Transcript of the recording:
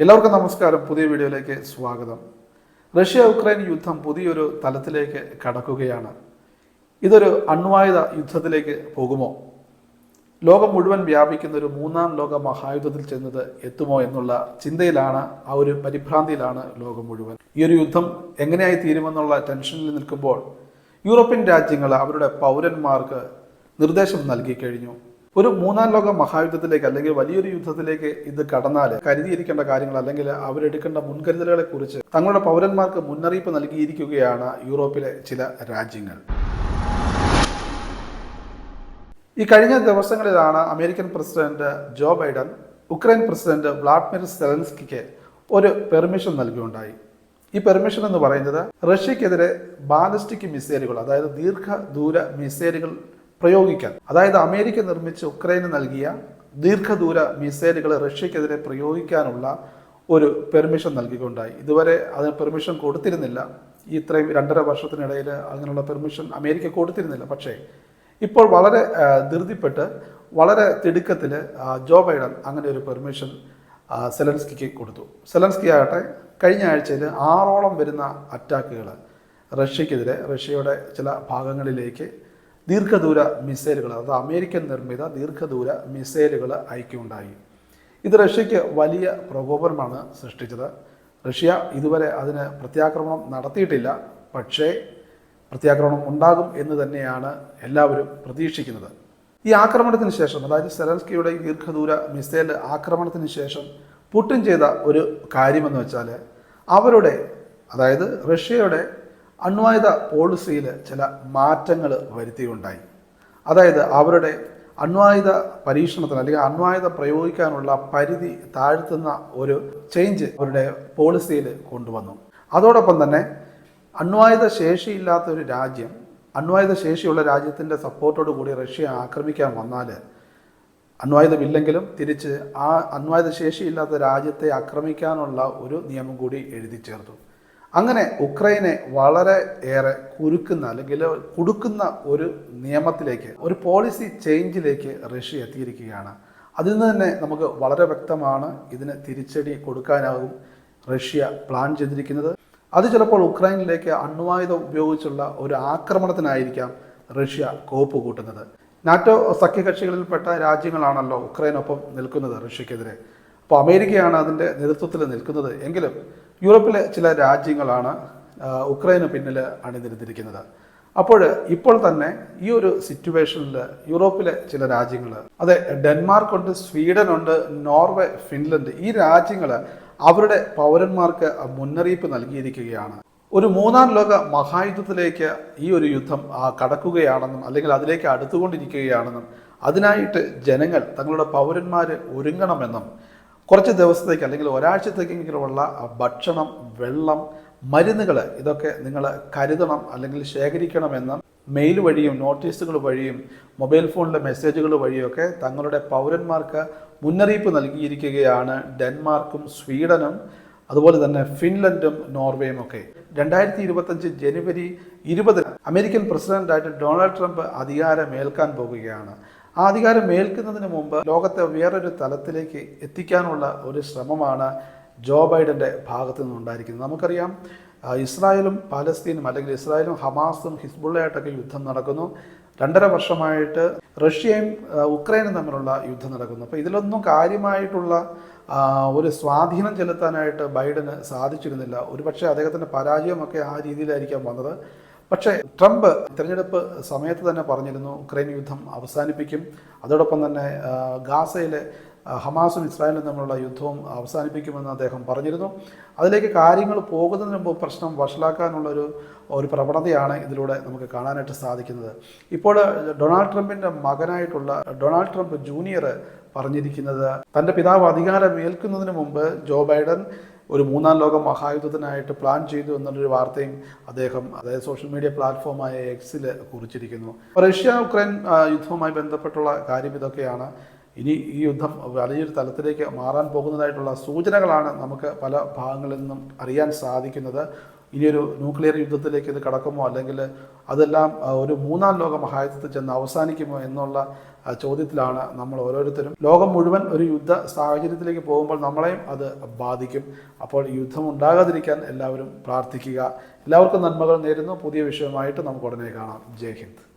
എല്ലാവർക്കും നമസ്കാരം. പുതിയ വീഡിയോയിലേക്ക് സ്വാഗതം. റഷ്യ ഉക്രൈൻ യുദ്ധം പുതിയൊരു തലത്തിലേക്ക് കടക്കുകയാണ്. ഇതൊരു അണ്വായുധ യുദ്ധത്തിലേക്ക് പോകുമോ? ലോകം മുഴുവൻ വ്യാപിക്കുന്ന ഒരു മൂന്നാം ലോക മഹായുദ്ധത്തിൽ ചെന്നത് എത്തുമോ എന്നുള്ള ചിന്തയിലാണ് ആ ഒരു പരിഭ്രാന്തിയിലാണ് ലോകം മുഴുവൻ. ഈ ഒരു യുദ്ധം എങ്ങനെയായി തീരുമെന്നുള്ള ടെൻഷനിൽ നിൽക്കുമ്പോൾ യൂറോപ്യൻ രാജ്യങ്ങൾ അവരുടെ പൗരന്മാർക്ക് നിർദ്ദേശം നൽകി കഴിഞ്ഞു. ഒരു മൂന്നാം ലോക മഹായുദ്ധത്തിലേക്ക് അല്ലെങ്കിൽ വലിയൊരു യുദ്ധത്തിലേക്ക് ഇത് കടന്നാൽ കരുതിയിരിക്കേണ്ട കാര്യങ്ങൾ അല്ലെങ്കിൽ അവരെടുക്കേണ്ട മുൻകരുതലുകളെ കുറിച്ച് തങ്ങളുടെ പൗരന്മാർക്ക് മുന്നറിയിപ്പ് നൽകിയിരിക്കുകയാണ് യൂറോപ്പിലെ ചില രാജ്യങ്ങൾ. ഈ കഴിഞ്ഞ ദിവസങ്ങളിലാണ് American president Joe Biden Ukraine president Vladimir സെലൻസ്കിക്ക് ഒരു പെർമിഷൻ നൽകിയുണ്ടായി ഈ പെർമിഷൻ എന്ന് പറയുന്നത് റഷ്യക്കെതിരെ ബാലിസ്റ്റിക് മിസൈലുകൾ അതായത് ദീർഘദൂര മിസൈലുകൾ പ്രയോഗിക്കാൻ. അതായത് അമേരിക്ക നിർമ്മിച്ച് ഉക്രൈന് നൽകിയ ദീർഘദൂര മിസൈലുകൾ റഷ്യക്കെതിരെ പ്രയോഗിക്കാനുള്ള ഒരു പെർമിഷൻ നൽകിക്കൊണ്ടായി. ഇതുവരെ അതിന് പെർമിഷൻ കൊടുത്തിരുന്നില്ല. ഇത്രയും രണ്ടര വർഷത്തിനിടയിൽ അങ്ങനെയുള്ള പെർമിഷൻ അമേരിക്ക കൊടുത്തിരുന്നില്ല. പക്ഷേ ഇപ്പോൾ വളരെ ധൃതിപ്പെട്ട് വളരെ തിടുക്കത്തിൽ ജോ ബൈഡൻ അങ്ങനെ ഒരു പെർമിഷൻ സെലൻസ്കിക്ക് കൊടുത്തു. സെലൻസ്കി ആകട്ടെ കഴിഞ്ഞ ആഴ്ചയിൽ ആറോളം വരുന്ന അറ്റാക്കുകൾ റഷ്യക്കെതിരെ റഷ്യയുടെ ചില ഭാഗങ്ങളിലേക്ക് ദീർഘദൂര മിസൈലുകൾ അതായത് അമേരിക്കൻ നിർമ്മിത ദീർഘദൂര മിസൈലുകൾ അയക്കുകയുണ്ടായി. ഇത് റഷ്യക്ക് വലിയ പ്രകോപനമാണ് സൃഷ്ടിച്ചത്. റഷ്യ ഇതുവരെ അതിന് പ്രത്യാക്രമണം നടത്തിയിട്ടില്ല. പക്ഷേ പ്രത്യാക്രമണം ഉണ്ടാകും എന്ന് തന്നെയാണ് എല്ലാവരും പ്രതീക്ഷിക്കുന്നത്. ഈ ആക്രമണത്തിന് ശേഷം അതായത് സെലൻസ്കിയുടെ ദീർഘദൂര മിസൈൽ ആക്രമണത്തിന് ശേഷം പുട്ടിൻ ചെയ്ത ഒരു കാര്യമെന്ന് വെച്ചാൽ അവരുടെ അതായത് റഷ്യയുടെ അണ്വായുധ പോളിസിയിൽ ചില മാറ്റങ്ങൾ വരുത്തിയുണ്ടായി. അതായത് അവരുടെ അണ്വായുധ പരീക്ഷണത്തിന് അല്ലെങ്കിൽ അണ്വായുധ പ്രയോഗിക്കാനുള്ള പരിധി താഴ്ത്തുന്ന ഒരു ചേഞ്ച് അവരുടെ പോളിസിയിൽ കൊണ്ടുവന്നു. അതോടൊപ്പം തന്നെ അണ്വായുധ ശേഷിയില്ലാത്ത ഒരു രാജ്യം അണ്വായുധ ശേഷിയുള്ള രാജ്യത്തിന്റെ സപ്പോർട്ടോടു കൂടി റഷ്യ ആക്രമിക്കാൻ വന്നാൽ അണ്വായുധമില്ലെങ്കിലും തിരിച്ച് ആ അണ്വായുധ ശേഷിയില്ലാത്ത രാജ്യത്തെ ആക്രമിക്കാനുള്ള ഒരു നിയമം കൂടി എഴുതി ചേർത്തു. അങ്ങനെ ഉക്രൈനെ വളരെ ഏറെ കുരുക്കുന്ന അല്ലെങ്കിൽ കുടുക്കുന്ന ഒരു നിയമത്തിലേക്ക് ഒരു പോളിസി ചേഞ്ചിലേക്ക് റഷ്യ എത്തിയിരിക്കുകയാണ്. അതിൽ നിന്ന് തന്നെ നമുക്ക് വളരെ വ്യക്തമാണ് ഇതിന് തിരിച്ചടി കൊടുക്കാനാകും റഷ്യ പ്ലാൻ ചെയ്തിരിക്കുന്നത്. അത് ചിലപ്പോൾ ഉക്രൈനിലേക്ക് അണ്വായുധം ഉപയോഗിച്ചുള്ള ഒരു ആക്രമണത്തിനായിരിക്കാം റഷ്യ കോപ്പ് കൂട്ടുന്നത്. നാറ്റോ സഖ്യകക്ഷികളിൽപ്പെട്ട രാജ്യങ്ങളാണല്ലോ ഉക്രൈനൊപ്പം നിൽക്കുന്നത് റഷ്യക്കെതിരെ. അപ്പോൾ അമേരിക്കയാണ് അതിന്റെ നേതൃത്വത്തിൽ നിൽക്കുന്നത്. എങ്കിലും യൂറോപ്പിലെ ചില രാജ്യങ്ങളാണ് ഉക്രൈന് പിന്നിൽ അണിനിരുന്നിരിക്കുന്നത്. അപ്പോൾ ഇപ്പോൾ തന്നെ ഈ ഒരു സിറ്റുവേഷനിൽ യൂറോപ്പിലെ ചില രാജ്യങ്ങൾ അതെ ഡെൻമാർക്ക് ഉണ്ട് സ്വീഡൻ ഉണ്ട് നോർവേ ഫിൻലൻഡ് ഈ രാജ്യങ്ങൾ അവരുടെ പൗരന്മാർക്ക് മുന്നറിയിപ്പ് നൽകിയിരിക്കുകയാണ്. ഒരു മൂന്നാം ലോക മഹായുദ്ധത്തിലേക്ക് ഈ ഒരു യുദ്ധം കടക്കുകയാണെന്നും അല്ലെങ്കിൽ അതിലേക്ക് അടുത്തുകൊണ്ടിരിക്കുകയാണെന്നും അതിനായിട്ട് ജനങ്ങൾ തങ്ങളുടെ പൗരന്മാർ ഒരുങ്ങണമെന്നും കുറച്ച് ദിവസത്തേക്ക് അല്ലെങ്കിൽ ഒരാഴ്ചത്തേക്കെങ്കിലുമുള്ള ഭക്ഷണം വെള്ളം മരുന്നുകൾ ഇതൊക്കെ നിങ്ങൾ കരുതണം അല്ലെങ്കിൽ ശേഖരിക്കണമെന്നും മെയിൽ വഴിയും നോട്ടീസുകൾ വഴിയും മൊബൈൽ ഫോണിലെ മെസ്സേജുകൾ വഴിയൊക്കെ തങ്ങളുടെ പൗരന്മാർക്ക് മുന്നറിയിപ്പ് നൽകിയിരിക്കുകയാണ് ഡെൻമാർക്കും സ്വീഡനും അതുപോലെ തന്നെ ഫിൻലൻഡും നോർവേയും ഒക്കെ. രണ്ടായിരത്തി ഇരുപത്തഞ്ച് ജനുവരി ഇരുപതിന് അമേരിക്കൻ പ്രസിഡന്റായിട്ട് ഡൊണാൾഡ് ട്രംപ് അധികാരമേൽക്കാൻ പോകുകയാണ്. ആ അധികാരം ഏൽക്കുന്നതിന് മുമ്പ് ലോകത്തെ വേറൊരു തലത്തിലേക്ക് എത്തിക്കാനുള്ള ഒരു ശ്രമമാണ് ജോ ബൈഡന്റെ ഭാഗത്തു നിന്നുണ്ടായിരിക്കുന്നത്. നമുക്കറിയാം ഇസ്രായേലും പാലസ്തീനും അല്ലെങ്കിൽ ഇസ്രായേലും ഹമാസും ഹിസ്ബുള്ളയായിട്ടൊക്കെ യുദ്ധം നടക്കുന്നു. രണ്ടര വർഷമായിട്ട് റഷ്യയും ഉക്രൈനും തമ്മിലുള്ള യുദ്ധം നടക്കുന്നു. അപ്പോൾ ഇതിലൊന്നും കാര്യമായിട്ടുള്ള ഒരു സ്വാധീനം ചെലുത്താനായിട്ട് ബൈഡന് സാധിച്ചിരുന്നില്ല. ഒരുപക്ഷെ അദ്ദേഹത്തിന്റെ പരാജയമൊക്കെ ആ രീതിയിലായിരിക്കാം വന്നത്. പക്ഷേ ട്രംപ് തിരഞ്ഞെടുപ്പ് സമയത്ത് തന്നെ പറഞ്ഞിരുന്നു ഉക്രൈൻ യുദ്ധം അവസാനിപ്പിക്കും. അതോടൊപ്പം തന്നെ ഗാസയിലെ ഹമാസും ഇസ്രായേലും തമ്മിലുള്ള യുദ്ധവും അവസാനിപ്പിക്കുമെന്ന് അദ്ദേഹം പറഞ്ഞിരുന്നു. അതിലേക്ക് കാര്യങ്ങൾ പോകുന്നതിന് മുമ്പ് പ്രശ്നം വഷളാക്കാനുള്ളൊരു ഒരു പ്രവണതയാണ് ഇതിലൂടെ നമുക്ക് കാണാനായിട്ട് സാധിക്കുന്നത്. ഇപ്പോൾ ഡൊണാൾഡ് ട്രംപിന്റെ മകനായിട്ടുള്ള ഡൊണാൾഡ് ട്രംപ് ജൂനിയർ പറഞ്ഞിരിക്കുന്നത് തന്റെ പിതാവ് അധികാരം ഏൽക്കുന്നതിന് മുമ്പ് ജോ ബൈഡൻ ഒരു മൂന്നാം ലോക മഹായുദ്ധത്തിനായിട്ട് പ്ലാൻ ചെയ്തു എന്നുള്ളൊരു വാർത്തയും അദ്ദേഹം അതായത് സോഷ്യൽ മീഡിയ പ്ലാറ്റ്ഫോമായ എക്സിൽ കുറിച്ചിരിക്കുന്നു. റഷ്യ ഉക്രൈൻ യുദ്ധവുമായി ബന്ധപ്പെട്ടുള്ള കാര്യം ഇതൊക്കെയാണ്. ഇനി ഈ യുദ്ധം വലിയൊരു തലത്തിലേക്ക് മാറാൻ പോകുന്നതായിട്ടുള്ള സൂചനകളാണ് നമുക്ക് പല ഭാഗങ്ങളിൽ നിന്നും അറിയാൻ സാധിക്കുന്നത്. ഇനിയൊരു ന്യൂക്ലിയർ യുദ്ധത്തിലേക്ക് ഇത് കടക്കുമോ? അല്ലെങ്കിൽ അതെല്ലാം ഒരു മൂന്നാം ലോക മഹായുദ്ധത്തിൽ ചെന്ന് അവസാനിക്കുമോ എന്നുള്ള ചോദ്യത്തിലാണ് നമ്മൾ ഓരോരുത്തരും. ലോകം മുഴുവൻ ഒരു യുദ്ധ സാഹചര്യത്തിലേക്ക് പോകുമ്പോൾ നമ്മളെയും അത് ബാധിക്കും. അപ്പോൾ യുദ്ധം ഉണ്ടാകാതിരിക്കാൻ എല്ലാവരും പ്രാർത്ഥിക്കുക. എല്ലാവർക്കും നന്മകൾ നേരുന്നു. പുതിയ വിഷയമായിട്ട് നമുക്ക് ഉടനെ കാണാം. ജയ് ഹിന്ദ്.